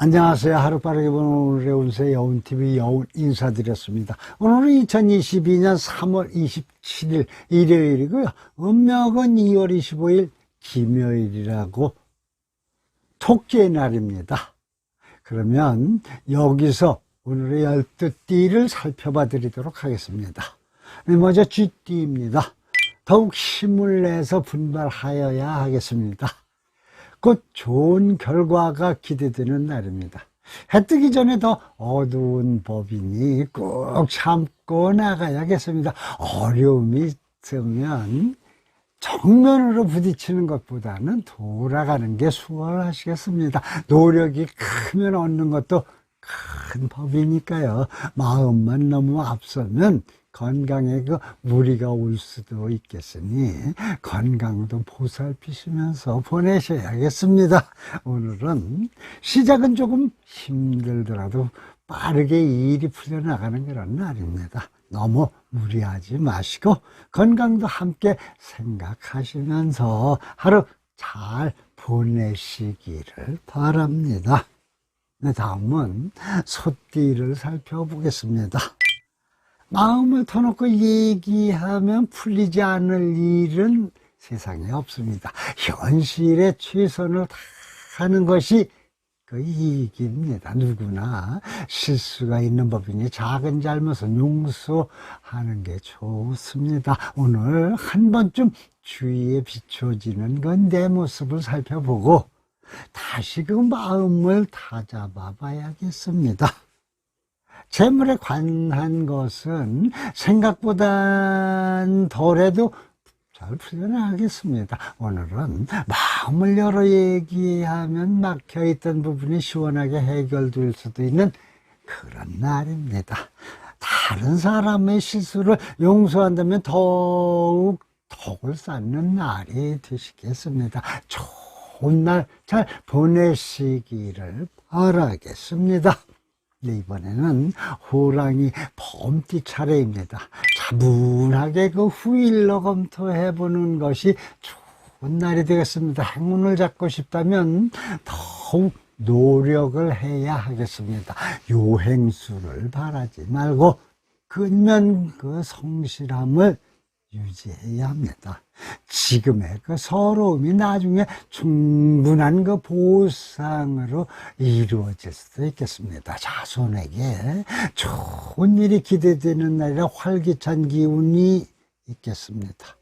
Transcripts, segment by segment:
안녕하세요. 하루빠르게 보는 오늘의 운세 여운TV 여운 인사드렸습니다. 오늘은 2022년 3월 27일 일요일이고요. 음력은 2월 25일 김요일이라고 토끼의 날입니다. 그러면 여기서 오늘의 열두 띠를 살펴봐 드리도록 하겠습니다. 네, 먼저 쥐띠입니다. 더욱 힘을 내서 분발하여야 하겠습니다. 곧 좋은 결과가 기대되는 날입니다. 해 뜨기 전에 더 어두운 법이니 꾹 참고 나가야겠습니다. 어려움이 있으면 정면으로 부딪히는 것보다는 돌아가는 게 수월하시겠습니다. 노력이 크면 얻는 것도 큰 법이니까요. 마음만 너무 앞서면 건강에 그 무리가 올 수도 있겠으니 건강도 보살피시면서 보내셔야겠습니다. 오늘은 시작은 조금 힘들더라도 빠르게 일이 풀려나가는 그런 날입니다. 너무 무리하지 마시고 건강도 함께 생각하시면서 하루 잘 보내시기를 바랍니다. 네, 다음은 소띠를 살펴보겠습니다. 마음을 터놓고 얘기하면 풀리지 않을 일은 세상에 없습니다. 현실에 최선을 다하는 것이 그 이익입니다. 누구나 실수가 있는 법이니 작은 잘못은 용서하는 게 좋습니다. 오늘 한 번쯤 주위에 비춰지는 건 내 모습을 살펴보고 다시 그 마음을 다잡아 봐야겠습니다. 재물에 관한 것은 생각보단 덜해도 잘 풀려나가겠습니다. 오늘은 마음을 열어 얘기하면 막혀있던 부분이 시원하게 해결될 수도 있는 그런 날입니다. 다른 사람의 실수를 용서한다면 더욱 덕을 쌓는 날이 되시겠습니다. 좋은 날 잘 보내시기를 바라겠습니다. 네, 이번에는 호랑이 범띠 차례입니다. 차분하게 그 후일로 검토해 보는 것이 좋은 날이 되겠습니다. 행운을 잡고 싶다면 더욱 노력을 해야 하겠습니다. 요행수를 바라지 말고 근면 그 성실함을 유지해야 합니다. 지금의 그 서러움이 나중에 충분한 그 보상으로 이루어질 수도 있겠습니다. 자손에게 좋은 일이 기대되는 날이라 활기찬 기운이 있겠습니다.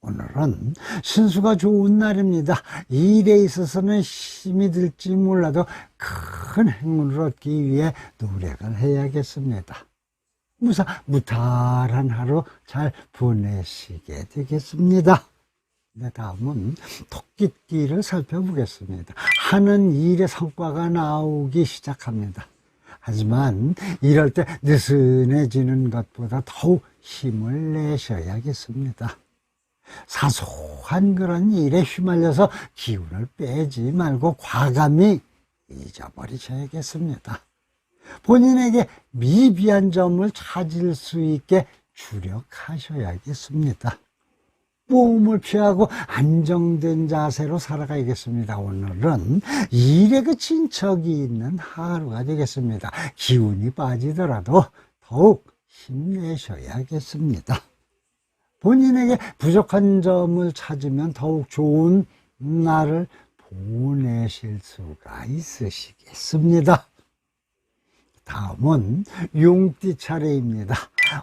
오늘은 신수가 좋은 날입니다. 일에 있어서는 힘이 들지 몰라도 큰 행운을 얻기 위해 노력을 해야겠습니다. 무사, 무탈한 하루 잘 보내시게 되겠습니다. 네, 다음은 토끼띠를 살펴보겠습니다. 하는 일의 성과가 나오기 시작합니다. 하지만 이럴 때 느슨해지는 것보다 더욱 힘을 내셔야겠습니다. 사소한 그런 일에 휘말려서 기운을 빼지 말고 과감히 잊어버리셔야겠습니다. 본인에게 미비한 점을 찾을 수 있게 주력하셔야겠습니다. 모험을 피하고 안정된 자세로 살아가야겠습니다. 오늘은 일에 그 진척이 있는 하루가 되겠습니다. 기운이 빠지더라도 더욱 힘내셔야겠습니다. 본인에게 부족한 점을 찾으면 더욱 좋은 날을 보내실 수가 있으시겠습니다. 다음은 용띠 차례입니다.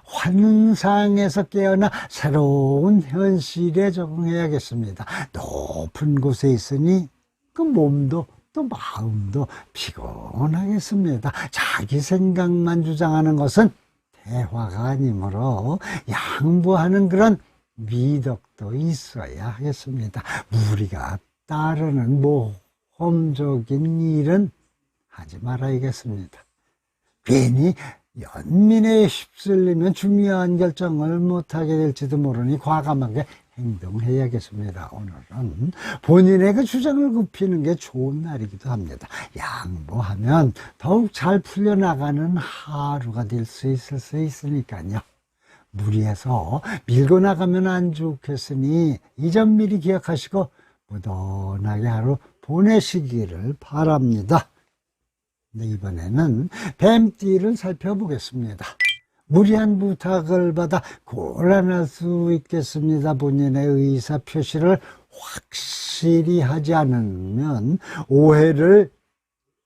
환상에서 깨어나 새로운 현실에 적응해야겠습니다. 높은 곳에 있으니 그 몸도 또 마음도 피곤하겠습니다. 자기 생각만 주장하는 것은 대화가 아니므로 양보하는 그런 미덕도 있어야 하겠습니다. 무리가 따르는 모험적인 일은 하지 말아야겠습니다. 괜히 연민에 휩쓸리면 중요한 결정을 못하게 될지도 모르니 과감하게 행동해야겠습니다. 오늘은 본인의 그 주장을 굽히는 게 좋은 날이기도 합니다. 양보하면 더욱 잘 풀려나가는 하루가 될 수 있을 수 있으니까요. 무리해서 밀고 나가면 안 좋겠으니 이 점 미리 기억하시고 무던하게 하루 보내시기를 바랍니다. 네, 이번에는 뱀띠를 살펴보겠습니다. 무리한 부탁을 받아 곤란할 수 있겠습니다. 본인의 의사 표시를 확실히 하지 않으면 오해를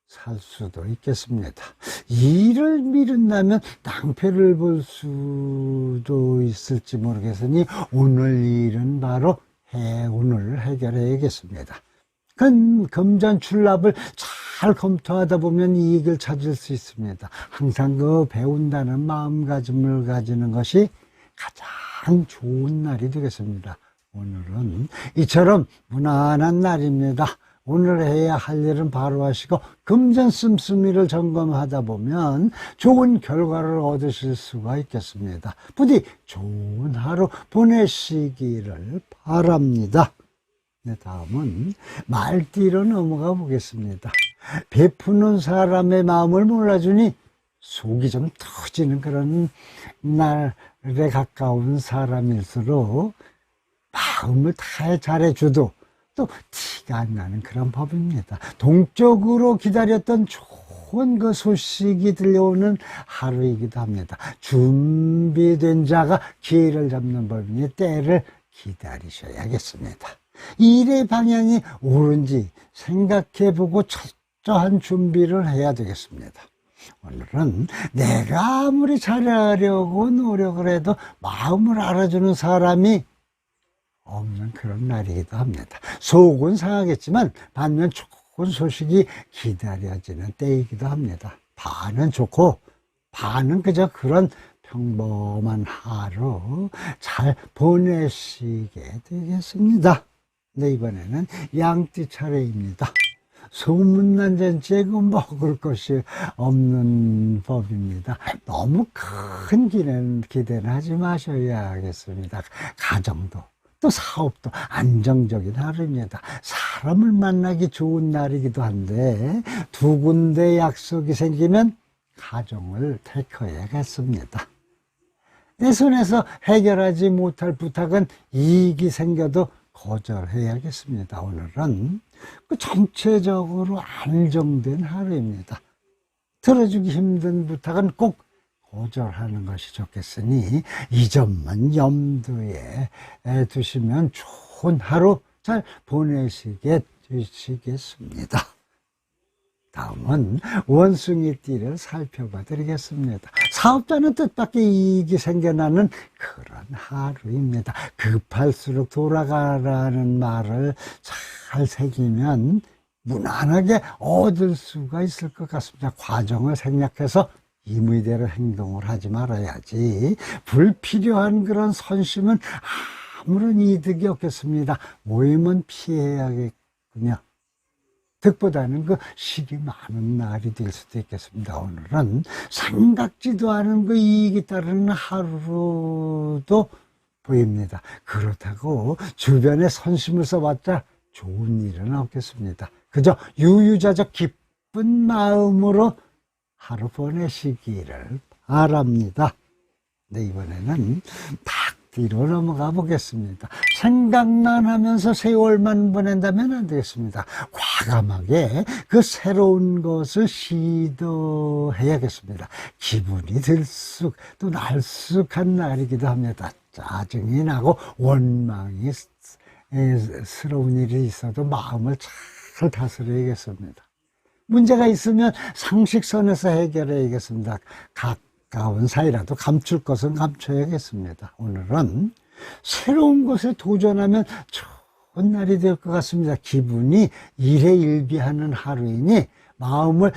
살 수도 있겠습니다. 일을 미룬다면 낭패를 볼 수도 있을지 모르겠으니 오늘 일은 바로 해, 오늘 해결해야겠습니다. 금, 금전 출납을 잘 검토하다 보면 이익을 찾을 수 있습니다. 항상 그 배운다는 마음가짐을 가지는 것이 가장 좋은 날이 되겠습니다. 오늘은 이처럼 무난한 날입니다. 오늘 해야 할 일은 바로 하시고 금전 씀씀이를 점검하다 보면 좋은 결과를 얻으실 수가 있겠습니다. 부디 좋은 하루 보내시기를 바랍니다. 네, 다음은 말띠로 넘어가 보겠습니다. 베푸는 사람의 마음을 몰라주니 속이 좀 터지는 그런 날에 가까운 사람일수록 마음을 다 잘해줘도 또 티가 안 나는 그런 법입니다. 동적으로 기다렸던 좋은 그 소식이 들려오는 하루이기도 합니다. 준비된 자가 기회를 잡는 법이니 때를 기다리셔야겠습니다. 일의 방향이 옳은지 생각해보고 철 저한 준비를 해야 되겠습니다. 오늘은 내가 아무리 잘하려고 노력을 해도 마음을 알아주는 사람이 없는 그런 날이기도 합니다. 속은 상하겠지만 반면 좋은 소식이 기다려지는 때이기도 합니다. 반은 좋고 반은 그저 그런 평범한 하루 잘 보내시게 되겠습니다. 네, 이번에는 양띠 차례입니다. 소문난 잔치에 그 먹을 것이 없는 법입니다. 너무 큰 기대는, 기대는 하지 마셔야겠습니다. 가정도 또 사업도 안정적인 하루입니다. 사람을 만나기 좋은 날이기도 한데 두 군데 약속이 생기면 가정을 택해야겠습니다. 내 손에서 해결하지 못할 부탁은 이익이 생겨도 거절해야겠습니다. 오늘은 그 전체적으로 안정된 하루입니다. 들어주기 힘든 부탁은 꼭 거절하는 것이 좋겠으니 이 점만 염두에 두시면 좋은 하루 잘 보내시게 되시겠습니다. 다음은 원숭이 띠를 살펴봐 드리겠습니다. 사업자는 뜻밖의 이익이 생겨나는 그런 하루입니다. 급할수록 돌아가라는 말을 잘 새기면 무난하게 얻을 수가 있을 것 같습니다. 과정을 생략해서 임의대로 행동을 하지 말아야지. 불필요한 그런 선심은 아무런 이득이 없겠습니다. 모임은 피해야겠군요. 득보다는 그 식이 많은 날이 될 수도 있겠습니다. 오늘은 생각지도 않은 그 이익이 따르는 하루도 보입니다. 그렇다고 주변에 선심을 써봤자 좋은 일은 없겠습니다. 그저 유유자적 기쁜 마음으로 하루 보내시기를 바랍니다. 네, 이번에는 닭뒤로 넘어가 보겠습니다. 생각만 하면서 세월만 보낸다면 안 되겠습니다. 과감하게 그 새로운 것을 시도해야겠습니다. 기분이 들쑥 또 날쑥한 날이기도 합니다. 짜증이 나고 원망이 스러운 일이 있어도 마음을 잘 다스려야겠습니다. 문제가 있으면 상식선에서 해결해야겠습니다. 가까운 사이라도 감출 것은 감춰야겠습니다. 오늘은 새로운 것에 도전하면 좋은 날이 될 것 같습니다. 기분이 일에 일비하는 하루이니 마음을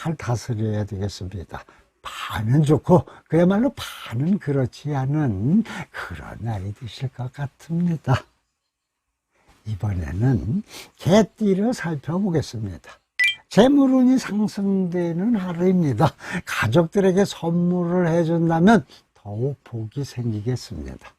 잘 다스려야 되겠습니다. 반은 좋고 그야말로 반은 그렇지 않은 그런 날이 되실 것 같습니다. 이번에는 개띠를 살펴보겠습니다. 재물운이 상승되는 하루입니다. 가족들에게 선물을 해준다면 더욱 복이 생기겠습니다.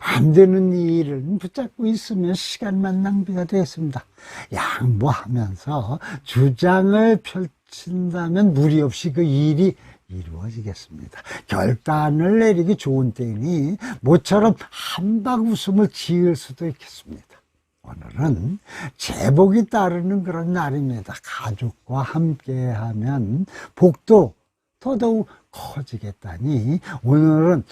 안 되는 일을 붙잡고 있으면 시간만 낭비가 되겠습니다. 양보하면서 주장을 펼친다면 무리 없이 그 일이 이루어지겠습니다. 결단을 내리기 좋은 때이니 모처럼 한박 웃음을 지을 수도 있겠습니다. 오늘은 제복이 따르는 그런 날입니다. 가족과 함께 하면 복도 더더욱 커지겠다니 오늘은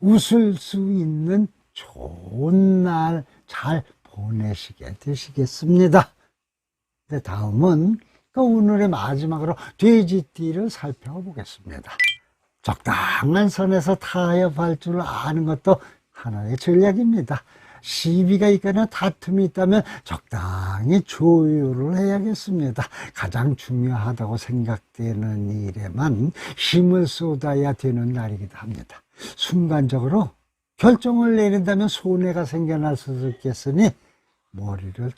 웃을 수 있는 좋은 날 잘 보내시게 되시겠습니다. 네, 다음은 그 오늘의 마지막으로 돼지띠를 살펴보겠습니다. 적당한 선에서 타협할 줄 아는 것도 하나의 전략입니다. 시비가 있거나 다툼이 있다면 적당히 조율을 해야겠습니다. 가장 중요하다고 생각되는 일에만 힘을 쏟아야 되는 날이기도 합니다. 순간적으로 결정을 내린다면 손해가 생겨날 수도 있겠으니 머리를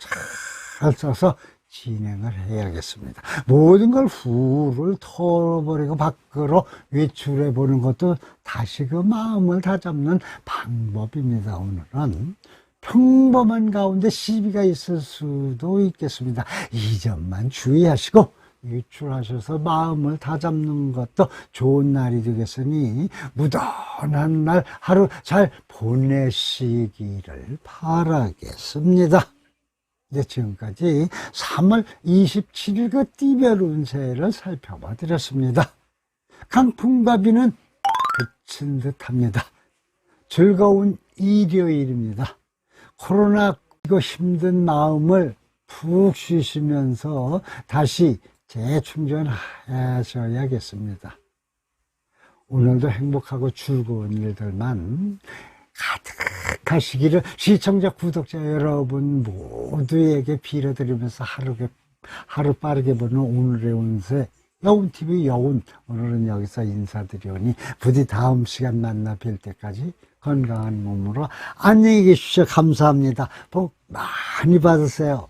잘 써서 진행을 해야겠습니다. 모든 걸 후를 털어버리고 밖으로 외출해 보는 것도 다시 그 마음을 다잡는 방법입니다. 오늘은 평범한 가운데 시비가 있을 수도 있겠습니다. 이 점만 주의하시고 외출하셔서 마음을 다잡는 것도 좋은 날이 되겠으니 무던한 날 하루 잘 보내시기를 바라겠습니다. 이제 지금까지 3월 27일 그 띠별 운세를 살펴봐 드렸습니다. 강풍과 비는 그친 듯 합니다. 즐거운 일요일입니다. 코로나 이거 힘든 마음을 푹 쉬시면서 다시 재충전하셔야겠습니다. 오늘도 행복하고 즐거운 일들만 가득하시기를 시청자, 구독자 여러분 모두에게 빌어드리면서 하루게, 하루 빠르게 보는 오늘의 운세 여운TV 여운 오늘은 여기서 인사드리오니 부디 다음 시간 만나 뵐 때까지 건강한 몸으로 안녕히 계십시오. 감사합니다. 복 많이 받으세요.